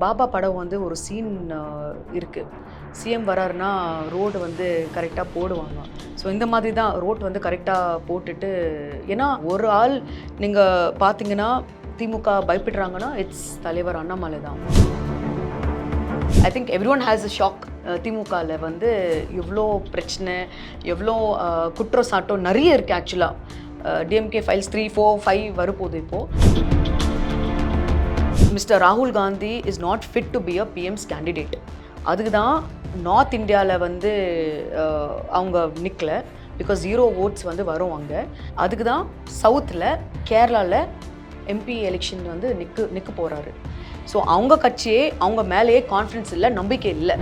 பாபா படம் வந்து ஒரு சீன் இருக்குது சிஎம் வராருன்னா ரோடு வந்து கரெக்டாக போடுவாங்க. ஸோ இந்த மாதிரி தான் ரோட் வந்து கரெக்டாக போட்டுட்டு ஏன்னா ஒரு ஆள் நீங்கள் பார்த்தீங்கன்னா திமுக பயப்படுறாங்கன்னா இட்ஸ் தலைவர் அண்ணாமலை தான். I think everyone has a shock திமுகவில் வந்து எவ்வளோ பிரச்சனை எவ்வளோ அஹ், குற்றம் சாட்டம் நிறைய இருக்குது ஆக்சுவலாக DMK files three four five வரப்போகுது இப்போது மிஸ்டர் ராகுல் Gandhi is not fit to be a PM's candidate அதுக்கு தான் நார்த் இந்தியாவில் வந்து அவங்க நிற்கல பிகாஸ் ஜீரோ ஓட்ஸ் வந்து வரும் அங்கே. அதுக்கு தான் சவுத்தில் கேரளாவில் எம்பி எலெக்ஷன் வந்து நிற்கு நிற்க போகிறாரு ஸோ அவங்க கட்சியே அவங்க மேலேயே கான்ஃபிடன்ஸ் இல்லை நம்பிக்கை இல்லை.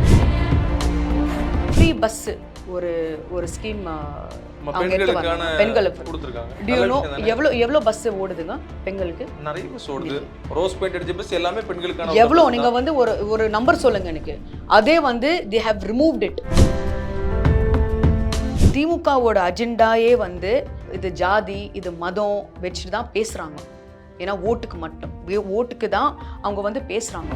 ஃப்ரீ பஸ்ஸு ஒரு ஒரு ஸ்கீம் அவங்க எடுத்து வராங்க. பெண்களுக்கு. கொடுத்துருக்காங்க. டியூ நல்ல நோ விஷயம் தானே? எவ்வளோ எவ்வளோ பஸ் ஓடுதுங்க பெண்களுக்கு? நிறைய பஸ் ஓடுது. ரோஸ் பெயிண்ட் அடிச்ச பஸ் எல்லாமே பெண்களுக்கான எவ்வளோ? நீங்க வந்து ஒரு ஒரு நம்பர் சொல்லுங்க எனக்கு. அதே வந்து தி ஹேவ் ரிமூவ்ட் இட் திமுகவோட அஜெண்டாயே வந்து இது ஜாதி இது மதம் வச்சுட்டு தான் பேசுறாங்க. ஏன்னா ஓட்டுக்கு மட்டும். ஓட்டுக்கு தான் அவங்க வந்து பேசுறாங்க.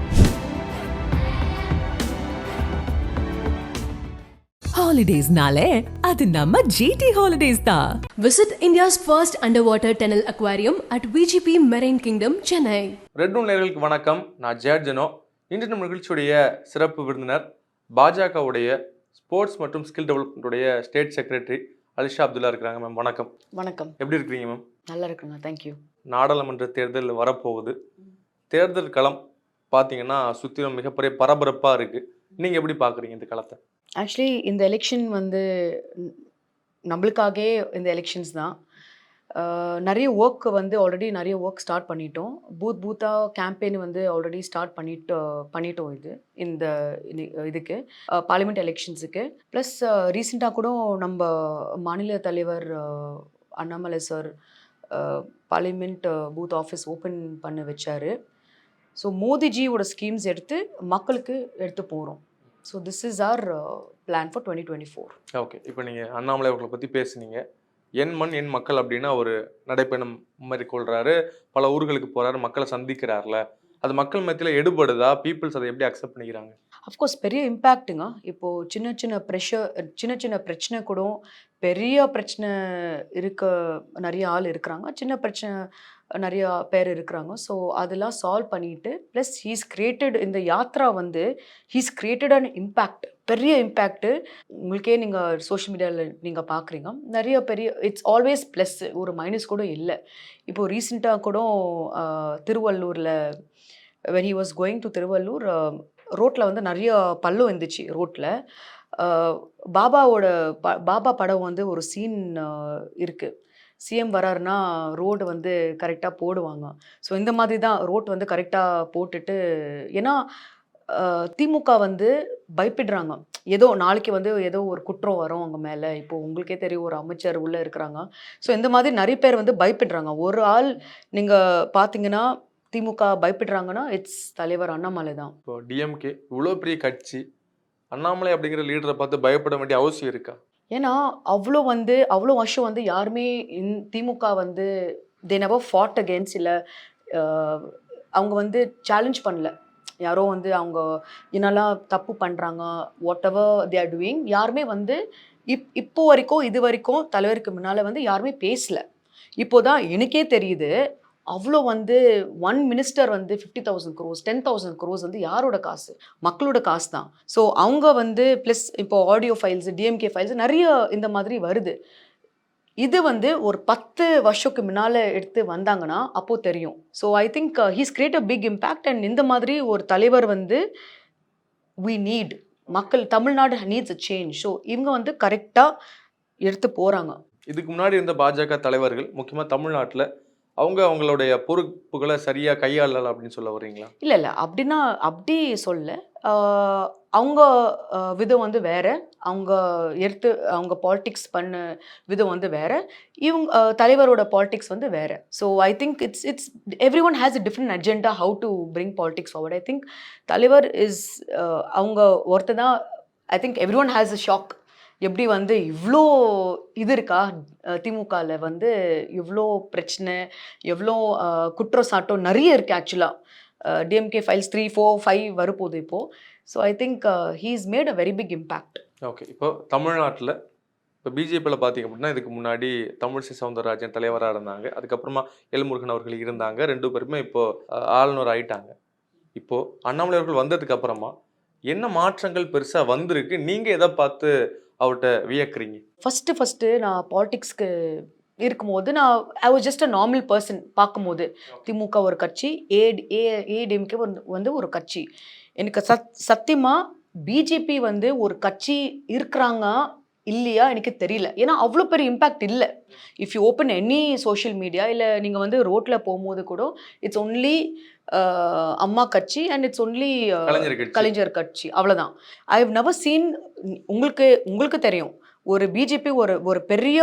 ஹாலிடேஸ்னாலே அது நம்ம ஜிடி ஹாலிடேஸ் தான் Visit India's first underwater tunnel aquarium at VGP Marine Kingdom, Chennai. Red room நேர்களுக்கு வணக்கம். நான் ஜெயர்ஜனோ இன்று நம்ம நிகழ்ச்சியுடைய சிறப்பு விருந்தினர் பாஜகவுடைய ஸ்போர்ட்ஸ் மற்றும் ஸ்கில் டெவலப்மெண்ட்டுடைய ஸ்டேட் செக்ரட்டரி அலிஷா அப்துல்லா இருக்கிறாங்க மேம் வணக்கம். வணக்கம். எப்படி இருக்கிறீங்க மேம் நல்லா இருக்குங்க தேங்க்யூ நாடாளுமன்ற தேர்தல் வரப்போகுது. தேர்தல் களம் பார்த்தீங்கன்னா சுற்றிலும் மிகப்பெரிய பரபரப்பாக இருக்குது நீங்கள் எப்படி பார்க்குறீங்க இந்த களத்தை? ஆக்சுவலி இந்த எலெக்ஷன் வந்து ந- நம்மளுக்காகவே இந்த எலெக்ஷன்ஸ் தான். அஹ், நிறைய ஒர்க் வந்து ஆல்ரெடி நிறைய ஒர்க் ஸ்டார்ட் பண்ணிட்டோம். பூத் பூத்தாக கேம்பெயின் வந்து ஆல்ரெடி ஸ்டார்ட் பண்ணிட்டு பண்ணிட்டோம் இது இந்த இது இதுக்கு. பார்லிமெண்ட் எலெக்ஷன்ஸுக்கு ப்ளஸ் ரீசெண்டாக கூட நம்ம மாநில தலைவர் அஹ், Annamalai sir parliament booth office open பண்ண வச்சாரு. ஸோ மோதிஜியோட ஸ்கீம்ஸ் எடுத்து மக்களுக்கு எடுத்து போகிறோம் so this is our plan for twenty twenty four okay இப்போ நீங்கள் அண்ணாமலை அவர்களை பற்றி பேசுனீங்க. என் மண் என் மக்கள் அப்படின்னு ஒரு நடைப்பயணம் மேற்கொள்றாரு. பல ஊர்களுக்கு போறாரு மக்களை சந்திக்கிறார்ல. அது மக்கள் மத்தியில் எடுபடுதா? பீப்புள்ஸ் அதை எப்படி அக்செப்ட் பண்ணிக்கிறாங்க? அஃப்கோர்ஸ் பெரிய இம்பேக்ட்டுங்க இப்போது சின்ன சின்ன ப்ரெஷர் சின்ன சின்ன பிரச்சனை கூட பெரிய பிரச்சனை இருக்க நிறைய ஆள் இருக்கிறாங்க. சின்ன பிரச்சனை நிறைய பேர் இருக்கிறாங்க. ஸோ அதெல்லாம் சால்வ் பண்ணிட்டு ப்ளஸ் ஹீஸ் கிரியேட்டட் இந்த யாத்ரா வந்து ஹீஸ் கிரியேட்டட் அண்ட் இம்பேக்ட் பெரிய இம்பேக்ட்டு உங்களுக்கே நீங்கள் சோஷியல் மீடியாவில் நீங்கள் பார்க்குறீங்க நிறைய பெரிய இட்ஸ் ஆல்வேஸ் ப்ளஸ் ஒரு மைனஸ் கூட இல்லை. இப்போது ரீசெண்டாக கூட திருவள்ளூரில் when he was going to Tiruvallur ரோட்டில் வந்து நிறைய பள்ளம் இருந்துச்சு ரோட்டில் பாபாவோட ப பாபா படம் வந்து ஒரு சீன் இருக்குது சிஎம் வராருன்னா ரோடு வந்து கரெக்டாக போடுவாங்க. ஸோ இந்த மாதிரி தான் ரோட் வந்து கரெக்டாக போட்டுட்டு ஏன்னா திமுக வந்து பயப்படுறாங்க. ஏதோ நாளைக்கு வந்து ஏதோ ஒரு குற்றம் வரும் அவங்க மேலே. இப்போ உங்களுக்கே தெரியும் ஒரு அமைச்சர் உள்ளே இருக்கிறாங்க. ஸோ இந்த மாதிரி நிறைய பேர் வந்து பயப்படுறாங்க. ஒரு ஆள் நீங்கள் பார்த்தீங்கன்னா திமுக பயப்படுறாங்கன்னா இட்ஸ் தலைவர் அண்ணாமலை தான். இப்போ டிஎம்கே இவ்வளோ பெரிய கட்சி அண்ணாமலை அப்படிங்கிற லீடரை பார்த்து பயப்பட வேண்டிய அவசியம் இருக்கா? ஏன்னா அவ்வளோ வந்து அவ்வளோ வருஷம் வந்து யாருமே இந் திமுக வந்து தே நெவர் ஃபாட் அகேன்ஸ்ட் இல்லை. அவங்க வந்து சேலஞ்ச் பண்ணல. யாரோ வந்து அவங்க என்னெல்லாம் தப்பு பண்ணுறாங்க whatever they are doing யாருமே வந்து இப் இப்போ வரைக்கும் இது வரைக்கும் தலைவருக்கு முன்னால் வந்து யாருமே பேசல. இப்போதான் எனக்கே தெரியுது அவ்வளோ வந்து ஒன் மினிஸ்டர் வந்து fifty thousand crores ten thousand crores வந்து யாரோட காசு? மக்களோட காசு தான் ஸோ அவங்க வந்து ப்ளஸ் இப்போ ஆடியோ ஃபைல்ஸ் டிஎம்கே ஃபைல்ஸ் நிறைய இந்த மாதிரி வருது. இது வந்து ஒரு பத்து வருஷத்துக்கு முன்னால் எடுத்து வந்தாங்கன்னா அப்போது தெரியும். So I think he's create a big impact and இந்த மாதிரி ஒரு தலைவர் வந்து வி நீட் மக்கள் Tamil Nadu needs a change so இவங்க வந்து கரெக்டாக எடுத்து போகிறாங்க இதுக்கு முன்னாடி இருந்த பாஜக தலைவர்கள் முக்கியமாக தமிழ்நாட்டில் அவங்க அவங்களுடைய பொறுப்புகளை சரியாக கையாளல அப்படின்னு சொல்ல வர்றீங்களா? இல்லை இல்லை. அப்படின்னா அப்படி சொல்ல அவங்க விதம் வந்து வேற. அவங்க எடுத்து அவங்க பாலிட்டிக்ஸ் பண்ண விதம் வந்து வேற. இவங்க தலைவரோட பாலிட்டிக்ஸ் வந்து வேற. So I think it's it's everyone has a different agenda how to bring politics forward I think தலைவர் இஸ் அவங்க ஒருத்தர் தான் I think everyone has a shock எப்படி வந்து இவ்வளோ இது இருக்கா? திமுகவில் வந்து இவ்வளோ பிரச்சனை எவ்வளோ குற்றச்சாட்டம் நிறைய இருக்குது ஆக்சுவலாக DMK files three four five வரப்போகுது இப்போது so I think he's made a very big impact okay இப்போ தமிழ்நாட்டில் இப்போ பிஜேபியில் பார்த்தீங்க அப்படின்னா இதுக்கு முன்னாடி தமிழிசை சவுந்தரராஜன் தலைவராக இருந்தாங்க. அதுக்கப்புறமா எல்முருகன் அவர்கள் இருந்தாங்க. ரெண்டு பேருமே இப்போது ஆளுநர் ஆயிட்டாங்க. இப்போது அண்ணாமலை அவர்கள் வந்ததுக்கு அப்புறமா என்ன மாற்றங்கள் பெருசாக வந்திருக்கு? நீங்கள் எதை பார்த்து அவர்கிட்ட வியக்குறீங்க? ஃபஸ்ட்டு ஃபஸ்ட்டு நான் பாலிடிக்ஸ்க்கு இருக்கும்போது நான் I was just a normal person பார்க்கும்போது. திமுக ஒரு கட்சி ஏ ஏ ஏடிஎம்கே வந்து ஒரு கட்சி. எனக்கு சத் சத்தியமாக பிஜேபி வந்து ஒரு கட்சி இருக்கிறாங்க இல்லையா எனக்கு தெரியல. ஏன்னா அவ்வளோ பெரிய இம்பேக்ட் இல்லை. If you open any social media இல்லை நீங்கள் வந்து ரோட்டில் போகும்போது கூட இட்ஸ் ஒன்லி அம்மா கட்சி அண்ட் இட்ஸ் ஒன்லி கலைஞர் கட்சி. அவ்வளோதான் ஐ ஹவ் நெவர் சீன் உங்களுக்கு உங்களுக்கு தெரியும். ஒரு பிஜேபி ஒரு ஒரு பெரிய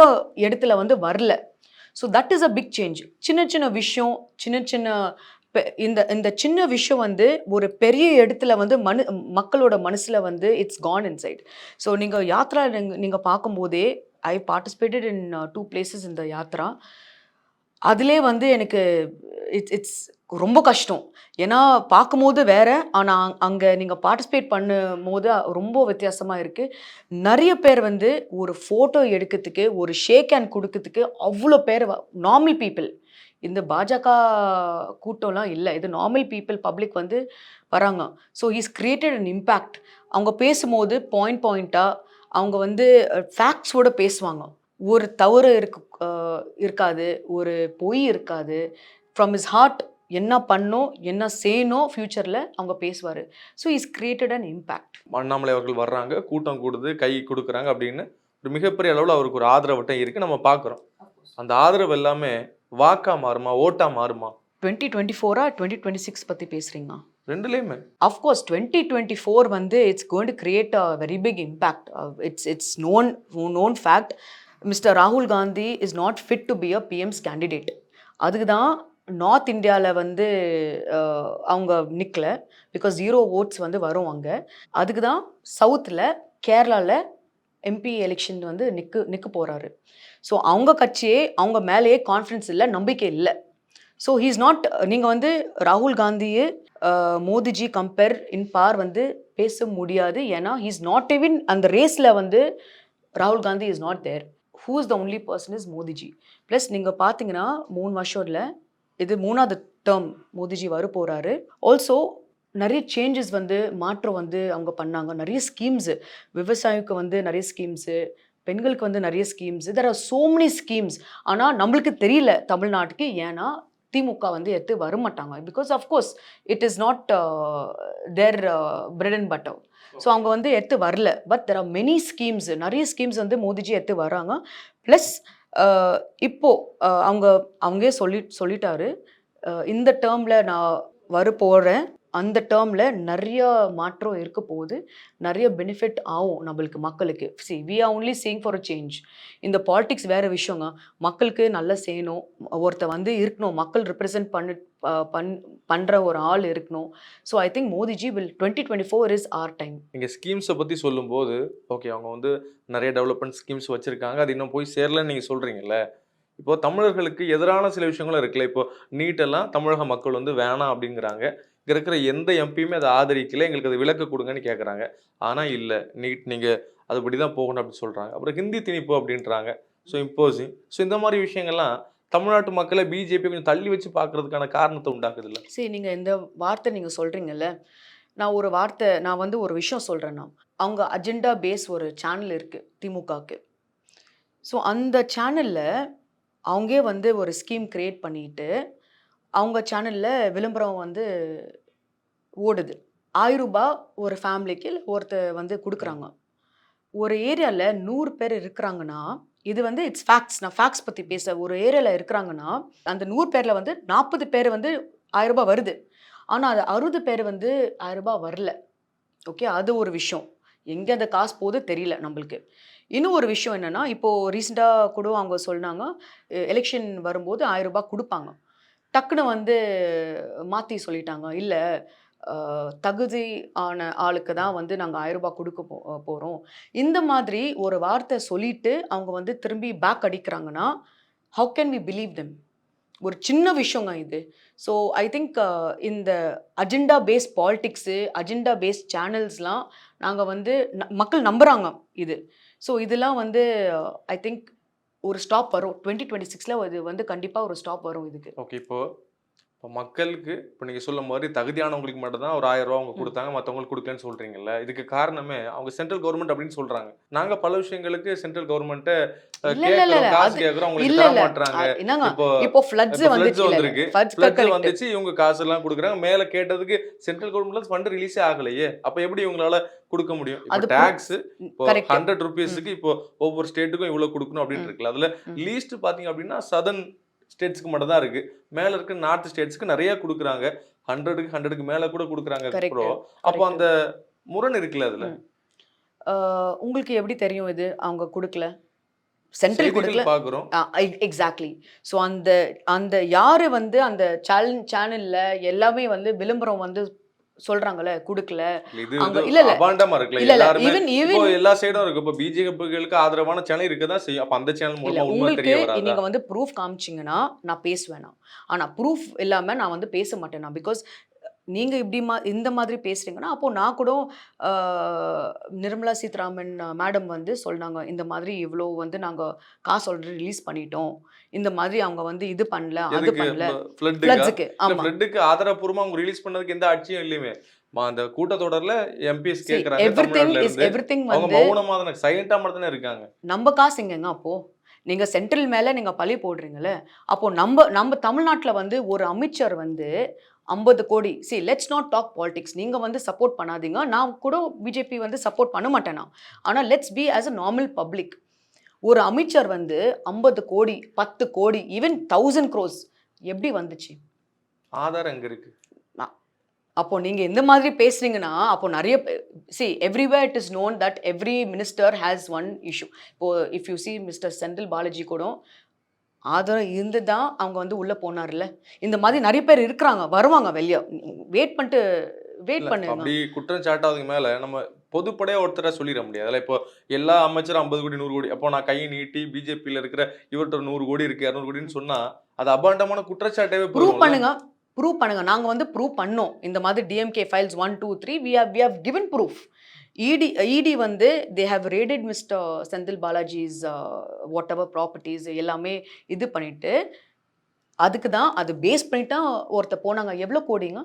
இடத்துல வந்து வரல. So that is a big change சின்ன சின்ன விஷயம் சின்ன சின்ன இந்த இந்த சின்ன விஷயம் வந்து ஒரு பெரிய இடத்துல வந்து மனு மக்களோட மனசில் வந்து இட்ஸ் கான் இன்சைட் ஸோ நீங்கள் யாத்ரா நீங்கள் பார்க்கும்போதே I participated in two places இந்த யாத்ரா அதிலே வந்து எனக்கு இட்ஸ் இட்ஸ் ரொம்ப கஷ்டம். ஏன்னா பார்க்கும்போது வேற ஆனால் அங்கே நீங்கள் பார்ட்டிசிபேட் பண்ணும் போது ரொம்ப வித்தியாசமாக இருக்குது நிறைய பேர் வந்து ஒரு ஃபோட்டோ எடுக்கிறதுக்கு ஒரு ஷேக் ஹேண்ட் கொடுக்கறதுக்கு அவ்வளோ பேர் நார்மல் பீப்புள் இந்த பாஜக கூட்டம்லாம் இல்லை. இது நார்மல் பீப்புள் பப்ளிக் வந்து வராங்க. So he's created an impact அவங்க பேசும்போது பாயிண்ட் பாயிண்ட்டாக அவங்க வந்து ஃபேக்ட்ஸோட பேசுவாங்க. ஒரு தவறு இருக்கு இருக்காது ஒரு பொய் இருக்காது. ஃப்ரம் இஸ் ஹார்ட் என்ன பண்ணோம் என்ன செய்யணும் ஃப்யூச்சரில் அவங்க பேசுவார். So is created an impact Annamalai அவர்கள் வர்றாங்க கூட்டம் கூடுது கை கொடுக்குறாங்க அப்படின்னு ஒரு மிகப்பெரிய அளவில் அவருக்கு ஒரு ஆதரவட்டம் இருக்குது நம்ம பார்க்குறோம். அந்த ஆதரவு எல்லாமே வாக்கா மாறுமா ஓட்டா மாறுமா? டுவெண்ட்டி டுவெண்ட்டி ஃபோரா டுவெண்ட்டி டுவெண்ட்டி சிக்ஸ் பற்றி பேசுகிறீங்க ரெண்டுலேயுமே. Of course twenty twenty four வந்து it's going to create a very big impact it's it's known known fact mister ராகுல் Gandhi is not fit to be a PM's candidate அதுக்கு தான் north இந்தியாவில் வந்து அவங்க நிற்கல பிகாஸ் ஜீரோ ஓட்ஸ் வந்து வரும் அங்கே. அதுக்கு தான் சவுத்தில் கேரளாவில் எம்பி எலெக்ஷன் வந்து நிற்கு நிற்க போகிறாரு ஸோ அவங்க கட்சியே அவங்க மேலேயே கான்ஃபிடன்ஸ் இல்லை நம்பிக்கை இல்லை. ஸோ ஹீஸ் நாட் நீங்கள் வந்து ராகுல் காந்தியை மோதிஜி கம்பேர் இன் பார் வந்து பேச முடியாது. ஏன்னா ஹீஸ் நாட் even அந்த ரேஸில் வந்து ராகுல் Gandhi is not there who's the only person is Modiji plus நீங்கள் பார்த்தீங்கன்னா மூணு வருஷம்ல இது மூணாவது டேர்ம் மோதிஜி வர போகிறாரு ஆல்சோ நிறைய சேஞ்சஸ் வந்து மாற்றம் வந்து அவங்க பண்ணாங்க. நிறைய ஸ்கீம்ஸு விவசாயிக்கு வந்து நிறைய ஸ்கீம்ஸு பெண்களுக்கு வந்து நிறைய schemes there are so many schemes ஆனால் நம்மளுக்கு தெரியல தமிழ்நாட்டுக்கு ஏன்னா திமுக வந்து எடுத்து வர மாட்டாங்க. Because of course it is not there bread and butter so அவங்க வந்து எடுத்து வரல. But there are many schemes நிறைய ஸ்கீம்ஸ் வந்து மோதிஜி எடுத்து வராங்க. ப்ளஸ் இப்போ அவங்க அவங்க அவங்களே சொல்லி சொல்லிட்டாரு. இந்த டேர்மில் நான் வர போகிறேன் அந்த டேர்மில் நிறைய மாற்றம் இருக்க போகுது. நிறைய பெனிஃபிட் ஆகும் நம்மளுக்கு மக்களுக்கு. See we are only seeing for a change இந்த பாலிடிக்ஸ் வேறு விஷயங்க. மக்களுக்கு நல்லா செய்யணும். ஒருத்த வந்து இருக்கணும். மக்கள் ரிப்ரசன்ட் பண்ணு பண் பண்ணுற ஒரு ஆள் இருக்கணும். So I think Modiji will twenty twenty four is our time நீங்கள் ஸ்கீம்ஸை பற்றி சொல்லும்போது ஓகே அவங்க வந்து நிறைய டெவலப்மெண்ட் ஸ்கீம்ஸ் வச்சுருக்காங்க. அது இன்னும் போய் சேரலன்னு நீங்கள் சொல்கிறீங்கல்ல இப்போ தமிழர்களுக்கு எதிரான சில விஷயங்களும் இருக்குல்ல? இப்போ நீட்டெல்லாம் தமிழக மக்கள் வந்து வேணாம் அப்படிங்கிறாங்க. இங்கே இருக்கிற எந்த எம்பியுமே அதை ஆதரிக்கல. எங்களுக்கு அது விளக்க கொடுங்கன்னு கேட்குறாங்க ஆனால் இல்லை. நீட் நீங்கள் அதுபடி தான் போகணும் அப்படின்னு சொல்கிறாங்க அப்புறம் ஹிந்தி திணிப்பு அப்படின்றாங்க. ஸோ இம்போசிங் ஸோ இந்த மாதிரி விஷயங்கள்லாம் தமிழ்நாட்டு மக்களை பிஜேபி கொஞ்சம் தள்ளி வச்சு பார்க்கறதுக்கான காரணத்தை உண்டாக்குது இல்லை? சரி நீங்கள் இந்த வார்த்தை நீங்கள் சொல்கிறீங்கல்ல நான் ஒரு வார்த்தை நான் வந்து ஒரு விஷயம் சொல்கிறேன்னா அவங்க அஜெண்டா பேஸ் ஒரு சேனல் இருக்குது திமுகவுக்கு. ஸோ அந்த சேனலில் அவங்கே வந்து ஒரு ஸ்கீம் க்ரியேட் பண்ணிட்டு அவங்க சேனலில் விளம்பரம் வந்து ஓடுது. ஆயிரம் ரூபாய் ஒரு ஃபேமிலிக்கு ஒருத்தர் வந்து கொடுக்குறாங்க. ஒரு ஏரியாவில் நூறு பேர் இருக்கிறாங்கன்னா இது வந்து இட்ஸ் ஃபேக்ட்ஸ் நான் ஃபேக்ட்ஸ் பற்றி பேச ஒரு ஏரியாவில் இருக்கிறாங்கன்னா அந்த நூறு பேரில் வந்து நாற்பது பேர் வந்து ஆயிரம் ரூபாய் வருது. ஆனால் அது அறுபது பேர் வந்து ஆயிரம் ரூபாய் வரல. ஓகே அது ஒரு விஷயம். எங்கே அந்த காசு போகுது தெரியல நம்மளுக்கு. இன்னும் ஒரு விஷயம் என்னென்னா இப்போது ரீசெண்டாக கூட அவங்க சொன்னாங்க எலெக்ஷன் வரும்போது ஆயிரம் ரூபாய் கொடுப்பாங்க. டக்குன்னு வந்து மாற்றி சொல்லிட்டாங்க. இல்லை தகுதி ஆன ஆளுக்கு தான் வந்து நாங்கள் ஆயிரம் ரூபாய் கொடுக்க போ போகிறோம் இந்த மாதிரி ஒரு வார்த்தை சொல்லிட்டு அவங்க வந்து திரும்பி back அடிக்கிறாங்கன்னா how can we believe them ஒரு சின்ன விஷயங்க இது. ஸோ ஐ திங்க் இந்த agenda base politics agenda base சேனல்ஸ்லாம் நாங்கள் வந்து ந- மக்கள் நம்புகிறாங்க இது. ஸோ இதெல்லாம் வந்து ஐ திங்க் ஒரு ஸ்டாப் வரும். டுவெண்ட்டி டுவெண்ட்டி சிக்ஸில் இது வந்து கண்டிப்பாக ஒரு ஸ்டாப் வரும் இதுக்கு. ஓகே இப்போது இப்போ மக்களுக்கு இப்போ நீங்கள் சொல்ல மாதிரி தகுதியானவங்களுக்கு மட்டும் தான் ஒரு ஆயிரம் ரூபா அவங்க. கொடுத்தாங்க மற்றவங்களுக்கு கொடுக்கலன்னு சொல்றீங்கல்ல இதுக்கு காரணமே அவங்க சென்ட்ரல் கவர்மெண்ட் அப்படின்னு சொல்றாங்க நாங்க பல விஷயங்களுக்கு சென்ட்ரல் கவர்மெண்ட்டை காசு கேட்கறோம் தர என்னங்க இப்போ இப்போ ஃப்ளட்ஸ் வந்திருக்கு. floods flood correct. வந்துச்சு இவங்க காசு எல்லாம் கொடுக்குறாங்க மேல கேட்டதுக்கு சென்ட்ரல் கவர்மெண்ட்ல ஃபண்ட் ரிலீஸே ஆகலையே அப்ப எப்படி இவங்களால கொடுக்க முடியும் இப்போ அது டாக்ஸ் இப்போ. ஹண்ட்ரட் ருபீஸுக்கு இப்போ ஒவ்வொரு ஸ்டேட்டுக்கும் இவ்வளவு கொடுக்கணும் அப்படின்னு. இருக்குல்ல அதுல. லீஸ்ட் பாத்தீங்க அப்படின்னா சதர்ன் ஸ்டேட்ஸ்க்கு மட்டும் தான் இருக்கு. மேல இருக்க நார்த் ஸ்டேட்ஸ்க்கு நிறைய கொடுக்குறாங்க. ஹண்ட்ரடுக்கு ஹண்ட்ரடுக்கு மேல கூட கொடுக்குறாங்க. ப்ரோ அப்போ. அந்த முரண் இருக்குல்ல அதுல? உங்களுக்கு எப்படி தெரியும் இது? அவங்க கொடுக்கல? சென்ட்ரல் கொடுக்கல? பாக்குறோம். எக்ஸாக்ட்லி ஸோ அந்த அந்த யாரு வந்து அந்த சேனல் சேனல்ல எல்லாமே வந்து விளம்பரம் வந்து சொல்றாங்கல்ல கொடுக்கல. இல்ல, இல்ல. அபாண்டமா இருக்குல்ல இல்ல ஈவன் ஈவன் எல்லா சைடும் இருக்கு. இப்போ பிஜேபிகளுக்கு ஆதரவான சேனல் இருக்க தான் செய்யும். அப்ப அந்த சேனல் மூலமா உங்களுக்கு நீங்க வந்து ப்ரூஃப் காமிச்சீங்கன்னா நான் பேசுவேனா? ஆனா ப்ரூஃப் இல்லாம நான் வந்து பேச மாட்டேனா? பிகாஸ் நீங்க இப்படி மா இந்த மாதிரி பேசுறீங்கன்னா அப்போ நான் கூட நிர்மலா சீதாராமன் மேடம் வந்து சொன்னாங்க இந்த மாதிரி இவ்வளோ வந்து நாங்க காசு ஆல்ரெடி ரிலீஸ் பண்ணிட்டோம். இந்த மாதிரி அவங்க வந்து இது பண்ணல அது பண்ணல. ஃப்ளட்டுக்கு ஃப்ளட்ஸுக்கு ஆமா. ஃப்ளட்டுக்கு ஆதரப்பூர்வமா அவங்க ரிலீஸ் பண்ணதுக்கு எந்த ஆட்சியும் இல்லையுமே. அந்த கூட்டத்தொடர்ல எம்பிஎஸ் கேக்குறாங்க இருக்காங்க. நம்ம காசு எங்கங்க அப்போ? நீங்க சென்ட்ரல் மேல நீங்க பழி போடுறீங்கல்ல. அப்போ நம்ம நம்ம தமிழ்நாட்டுல வந்து ஒரு அமைச்சர் வந்து ஐம்பது கோடி. See let's not talk politics நீங்க வந்து சப்போர்ட் பண்ணாதீங்க. நான் கூட பிஜேபி வந்து சப்போர்ட் பண்ண மாட்டேனா ஆனா let's be as a normal public ஒரு அமைச்சர் வந்து ஐம்பது கோடி பத்து கோடி ஈவன் தௌசண்ட் க்ரோஸ் எப்படி வந்துச்சு? ஆதாரம் எங்க இருக்கு? அப்போ நீங்க இந்த மாதிரி பேசுறீங்கன்னா அப்போ நிறைய see everywhere it is known that every minister has one issue இப்போ if you see mister Senthil Balaji கூட ஆதாரம் இருந்து தான் அவங்க வந்து உள்ள போனார்ல இந்த மாதிரி நிறைய பேர் இருக்கிறாங்க வருவாங்க வெளியே. வெயிட் பண்ணிட்டு வெயிட் பண்ணுங்க. அப்படி குற்றம் சாட்டாததுக்கு மேல நம்ம பொதுப்படையா ஒருத்தர சொல்லிட முடியாது. இப்போ எல்லா அமைச்சரும் ஐம்பது கோடி நூறு கோடி அப்போ நான் கையை நீட்டி பிஜேபியில இருக்கிற இவர்கிட்ட நூறு கோடி இருக்கு இரநூறு கோடின்னு சொன்னா அது அபாண்டமான குற்றச்சாட்டவே ப்ரூவ்? பண்ணுங்க ப்ரூவ் பண்ணுங்க. நாங்க வந்து ப்ரூவ் பண்ணோம். இந்த மாதிரி DMK files one two three we have we have given proof ED ED வந்து they have raided mister Senthil Balaji's whatever properties எல்லாமே இது பண்ணிட்டு அதுக்கு தான் அது பேஸ் பண்ணிட்டு ஒருத்தர் போனாங்க. எவ்வளோ கோடிங்க?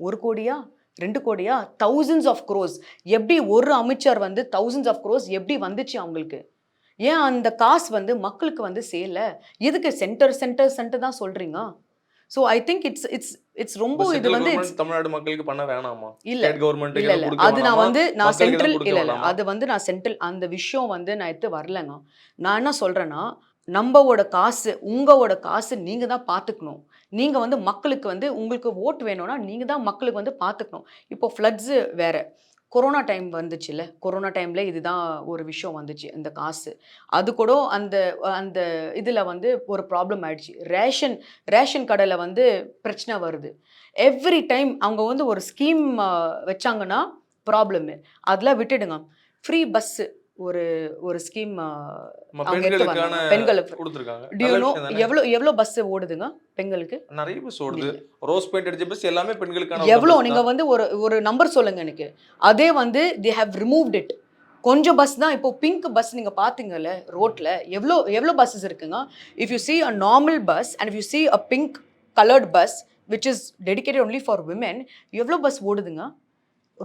ஒரு கோடியா? ரெண்டு கோடியா? தௌசண்ட்ஸ் ஆஃப் க்ரோஸ் எப்படி ஒரு அமைச்சர் வந்து தௌசண்ட்ஸ் ஆஃப் க்ரோஸ் எப்படி வந்துச்சு அவங்களுக்கு? ஏன் அந்த காசு வந்து மக்களுக்கு வந்து சேலை? எதுக்கு சென்டர் சென்டர் சென்டர் தான் சொல்கிறீங்க so I think it's it's it's ரொம்ப இது வந்து தமிழ்நாடு மக்களுக்கு பண்ண வேணாமா? இல்ல. கவர்மெண்ட் இல்ல இல்ல. அது நான் வந்து நான் சென்ட்ரல் இல்ல இல்ல? அது வந்து நான் சென்ட்ரல் அந்த விஷயம் வந்து நான் எடுத்து வரலங்க நான் என்ன சொல்றேன்னா நம்மவோட காசு உங்களோட காசு நீங்க தான் பார்த்துக்கணும் நீங்க வந்து மக்களுக்கு வந்து உங்களுக்கு ஓட் வேணும்னா நீங்க தான் மக்களுக்கு வந்து பார்த்துக்கணும் இப்போ ஃப்ளட்ஸு வேற. Corona time வந்துச்சுல்ல? கொரோனா டைமில் இதுதான் ஒரு விஷயம் வந்துச்சு இந்த காசு. அது கூட அந்த அந்த இதில் வந்து ஒரு ப்ராப்ளம் ஆயிடுச்சு. ரேஷன் ரேஷன் கடையில் வந்து பிரச்சனை வருது. எவ்ரி டைம் அவங்க வந்து ஒரு ஸ்கீம் வச்சாங்கன்னா ப்ராப்ளம் அதெல்லாம் விட்டுடுங்க. ஃப்ரீ பஸ்ஸு ஒரு ஒரு ஸ்கீம். பெண்களுக்கு பஸ் ஓடுதுங்க பெண்களுக்கு? நிறைய பஸ் ஓடுது. ரோஸ் பெயிண்ட் அடிச்ச பஸ் எல்லாமே பெண்களுக்கான எவ்வளோ? bus நீங்க. வந்து ஒரு ஒரு நம்பர் சொல்லுங்க எனக்கு. அதே வந்து தி ஹேவ் ரிமூவ்ட் இட் கொஞ்சம் பஸ் தான். இப்போ பிங்க் பஸ் நீங்க பாத்தீங்கல்ல ரோட்ல எவ்வளோ எவ்வளோ பஸ்ஸஸ் இருக்குங்க? If you see a normal bus and if you see a pink colored bus which is dedicated only for women எவ்வளோ பஸ் ஓடுதுங்க?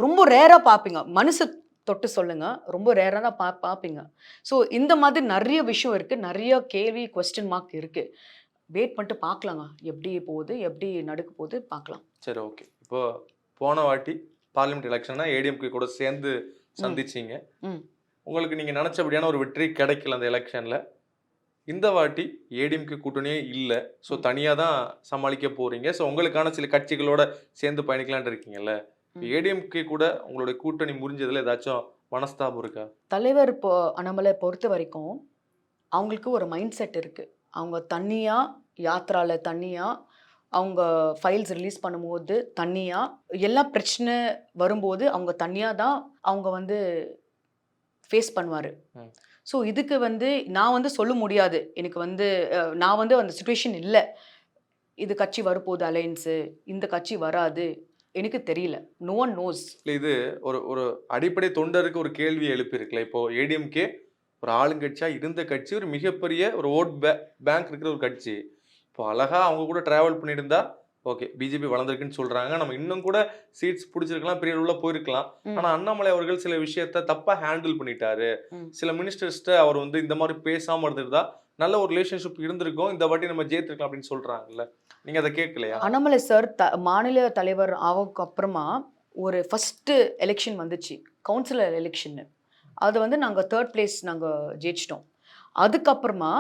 ரொம்ப ரேராக பார்ப்பீங்க மனசு தொட்டு சொல்லுங்க. ரொம்ப ரேராக தான் பா பார்ப்பீங்க ஸோ இந்த மாதிரி நிறைய விஷயம் இருக்கு. நிறைய கேள்வி கொஸ்டின் மார்க் இருக்கு. வெயிட் பண்ணிட்டு பார்க்கலாங்க எப்படி போகுது? எப்படி நடக்க போகுது? பார்க்கலாம் சரி ஓகே இப்போ போன வாட்டி பார்லிமெண்ட் எலெக்ஷன்னா ஏடிஎம்கே கூட சேர்ந்து சந்திச்சீங்க. உங்களுக்கு நீங்க நினைச்சபடியான ஒரு வெற்றி கிடைக்கல அந்த எலெக்ஷன்ல இந்த வாட்டி ஏடிஎம்கே கூட்டணியே இல்லை. ஸோ தனியாக தான் சமாளிக்க போறீங்க. ஸோ உங்களுக்கான சில கட்சிகளோட சேர்ந்து பயணிக்கலாம்னு இருக்கீங்கல்ல. ஏடிஎம்கே கூட உங்களுடைய கூட்டணி முறிஞ்சதுல ஏதாச்சும் மனஸ்தாபம் இருக்கா? தலைவர் இப்போ நம்மளை பொறுத்த வரைக்கும் அவங்களுக்கு ஒரு மைண்ட் செட் இருக்கு. அவங்க தண்ணியா யாத்ரால தண்ணியா அவங்க ஃபைல்ஸ் ரிலீஸ் பண்ணும்போது தண்ணியா எல்லா பிரச்சனை வரும்போது அவங்க தனியாக தான் அவங்க வந்து ஃபேஸ் பண்ணுவார். ஸோ இதுக்கு வந்து நான் வந்து சொல்ல முடியாது. எனக்கு வந்து நான் வந்து அந்த சுச்சுவேஷன் இல்லை. இது கட்சி வரப்போகுது அலையன்ஸு இந்த கட்சி வராது. எனக்கு தெரியல. நோ ஒன் நோஸ் இல்ல இது ஒரு ஒரு அடிப்படை தொண்டருக்கு ஒரு கேள்வி எழுப்பியிருக்குல்ல. இப்போ ஏடிஎம்கே ஒரு ஆளுங்கட்சியா இருந்த கட்சி ஒரு மிகப்பெரிய ஒரு ஓட் பேங்க் இருக்கிற ஒரு கட்சி. இப்போ அழகா அவங்க கூட டிராவல் பண்ணியிருந்தா ஓகே பிஜேபி வளர்ந்துருக்குன்னு சொல்றாங்க. நம்ம இன்னும் கூட சீட்ஸ் பிடிச்சிருக்கலாம் பெரிய உள்ள போயிருக்கலாம். ம். ஆனா அண்ணாமலை அவர்கள் சில விஷயத்த தப்பா ஹேண்டில் பண்ணிட்டாரு. சில மினிஸ்டர்ஸ்ட்ட அவர் வந்து இந்த மாதிரி பேசாம இருந்திருந்தா நல்ல ஒரு ரிலேஷன்ஷிப் இருந்திருக்கும் இந்த வாட்டி நம்ம ஜெயித்திருக்கலாம் அப்படின்னு சொல்றாங்கல்ல. நீங்க அதை கேட்கலையா? அண்ணாமலை சார் த மாநில தலைவர் ஆவதுக்கு அப்புறமா ஒரு ஃபஸ்ட்டு எலெக்ஷன் வந்துச்சு கவுன்சிலர் எலெக்ஷன்னு அது வந்து நாங்கள் தேர்ட் பிளேஸ் நாங்கள் ஜெயிச்சிட்டோம். அதுக்கப்புறமா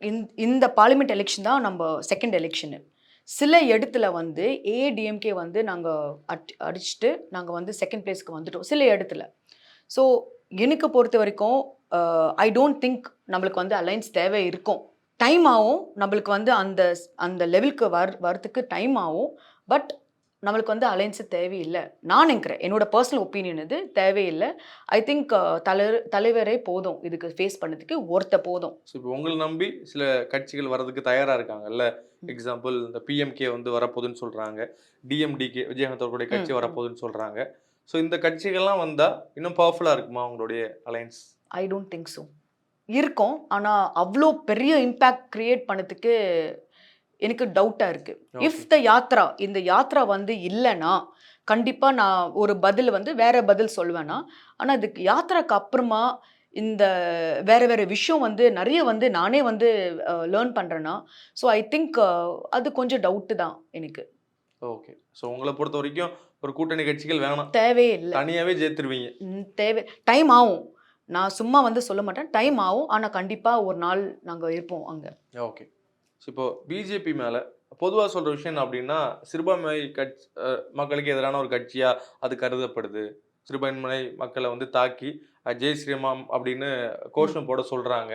இந்த- இந்த பார்லிமெண்ட் எலெக்ஷன் தான் நம்ம செகண்ட் எலெக்ஷனு சில இடத்துல வந்து ஏடிஎம்கே வந்து நாங்கள் அட் அடிச்சுட்டு நாங்கள் வந்து செகண்ட் பிளேஸ்க்கு வந்துட்டோம் சில இடத்துல. ஸோ எனக்கு பொறுத்த வரைக்கும் ஐ டோன்ட் திங்க் நம்மளுக்கு வந்து அலைன்ஸ் தேவை இருக்கும். டைம் ஆகும் நம்மளுக்கு வந்து அந்த அந்த லெவலுக்கு வர் வரத்துக்கு டைம் ஆகும் பட் நம்மளுக்கு வந்து அலைன்ஸு தேவையில்லை. நான் நினைக்கிறேன் என்னோட பர்சனல் ஒப்பீனியன் இது தேவையில்லை. ஐ திங்க் தலைவர் தலைவரே போதும் இதுக்கு ஃபேஸ் பண்ணதுக்கு ஒருத்த போதும். ஸோ இப்போ உங்களை நம்பி சில கட்சிகள் வர்றதுக்கு தயாரா இருக்காங்கல்ல? எக்ஸாம்பிள் இந்த பிஎம்கே வந்து வரப்போகுதுன்னு சொல்றாங்க. டிஎம்டிகே விஜயகாந்த் அவர்களுடைய கட்சி. வரப்போகுதுன்னு சொல்றாங்க. ஸோ இந்த கட்சிகள்லாம் வந்தா இன்னும் பவர்ஃபுல்லா இருக்குமா உங்களுடைய alliance I don't think so இருக்கும். ஆனால் அவ்வளோ பெரிய இம்பேக்ட் கிரியேட் பண்ணதுக்கு எனக்கு டவுட்டாக இருக்குது இஃப் த யாத்ரா இந்த யாத்ரா வந்து இல்லைன்னா கண்டிப்பாக நான் ஒரு பதில் வந்து வேற பதில் சொல்வேன்னா ஆனால் இதுக்கு யாத்ராக்கு அப்புறமா இந்த வேற வேற விஷயம் வந்து நிறைய வந்து நானே வந்து லேர்ன் பண்ணுறேன்னா ஸோ ஐ திங்க் அது கொஞ்சம் டவுட்டு தான் எனக்கு. ஓகே ஸோ உங்களை பொறுத்த வரைக்கும் ஒரு கூட்டணி கட்சிகள் வேணாம். தேவையே இல்லை தனியாவே ஜெயித்துருவீங்க. தேவை டைம் ஆகும். நான் சும்மா வந்து சொல்ல மாட்டேன். டைம் ஆகும். ஆனால் கண்டிப்பாக ஒரு நாள் நாங்கள் இருப்போம் அங்கே. ஓகே. ஸோ இப்போ பிஜேபி மேலே பொதுவாக சொல்கிற விஷயம் அப்படின்னா சிறுபான்மை கட்சி மக்களுக்கு எதிரான ஒரு கட்சியாக அது கருதப்படுது. சிறுபான்மை மக்களை வந்து தாக்கி ஜெய் ஸ்ரீராம் அப்படின்னு கோஷம் போட சொல்கிறாங்க.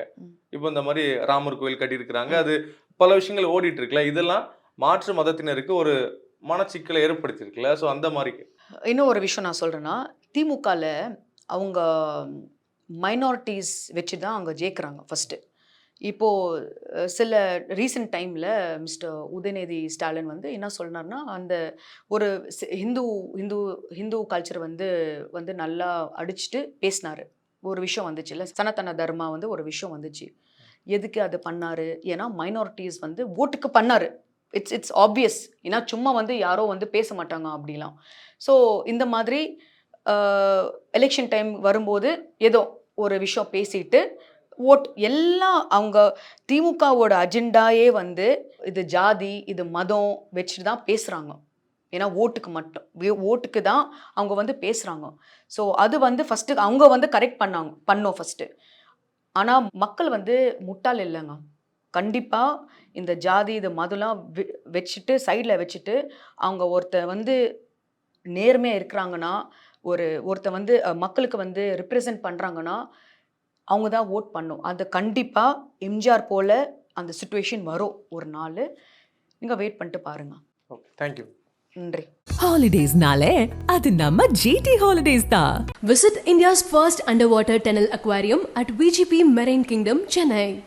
இப்போ இந்த மாதிரி ராமர் கோயில் கட்டியிருக்கிறாங்க. அது பல விஷயங்கள் ஓடிட்டு இருக்குல்ல. இதெல்லாம் மாற்று மதத்தினருக்கு ஒரு மனச்சிக்கலை ஏற்படுத்தியிருக்குல்ல? ஸோ அந்த மாதிரி இன்னும் ஒரு விஷயம் நான் சொல்கிறேன்னா திமுகவில் அவங்க மைனாரிட்டிஸ் வச்சு தான் அவங்க ஜெயிக்கிறாங்க ஃபஸ்ட்டு இப்போது சில ரீசெண்ட் டைமில் மிஸ்டர் உதயநிதி ஸ்டாலின் வந்து என்ன சொன்னார்னா அந்த ஒரு ஹிந்து ஹிந்து ஹிந்து கல்ச்சர் வந்து வந்து நல்லா அடிச்சுட்டு பேசினார். ஒரு விஷயம் வந்துச்சுல்ல சனத்தன தர்மா வந்து ஒரு விஷயம் வந்துச்சு. எதுக்கு அது பண்ணார்? ஏன்னா மைனாரிட்டிஸ் வந்து ஓட்டுக்கு பண்ணார். இட்ஸ் இட்ஸ் ஆப்வியஸ் ஏன்னா சும்மா வந்து யாரோ வந்து பேச மாட்டாங்க அப்படிலாம். ஸோ இந்த மாதிரி எலெக்ஷன் டைம் வரும்போது ஏதோ ஒரு விஷயம் பேசிட்டு ஓட் எல்லாம் அவங்க திமுகவோட அஜெண்டாயே வந்து இது ஜாதி இது மதம் வச்சுட்டு தான் பேசுகிறாங்க ஏன்னா ஓட்டுக்கு மட்டும். ஓட்டுக்கு தான் அவங்க வந்து பேசுகிறாங்க ஸோ அது வந்து ஃபஸ்ட்டு அவங்க வந்து கரெக்ட் பண்ணாங்க பண்ணோம் ஃபஸ்ட்டு ஆனால் மக்கள் வந்து முட்டாள் இல்லைங்க. கண்டிப்பாக இந்த ஜாதி இது மதம்லாம் வெ- வச்சுட்டு சைடில் வச்சுட்டு அவங்க ஒருத்தர் வந்து நேர்மையாக இருக்கிறாங்கன்னா ஒரு ஒருத்தர் வந்து மக்களுக்கு வந்து ரிப்ரசன்ட் பண்ணுறாங்கன்னா அவங்க தான் ஓட் பண்ணும். அது கண்டிப்பாக எம்ஜிஆர் போல் அந்த சுச்சுவேஷன் வரும் ஒரு நாள். நீங்கள் வெயிட் பண்ணிட்டு பாருங்க. ஓகே தேங்க்யூ நன்றி. ஹாலிடேஸ்னாலே அது நம்ம ஜிடி ஹாலிடேஸ் தான். Visit India's first underwater tunnel aquarium at VGP Marine Kingdom, Chennai.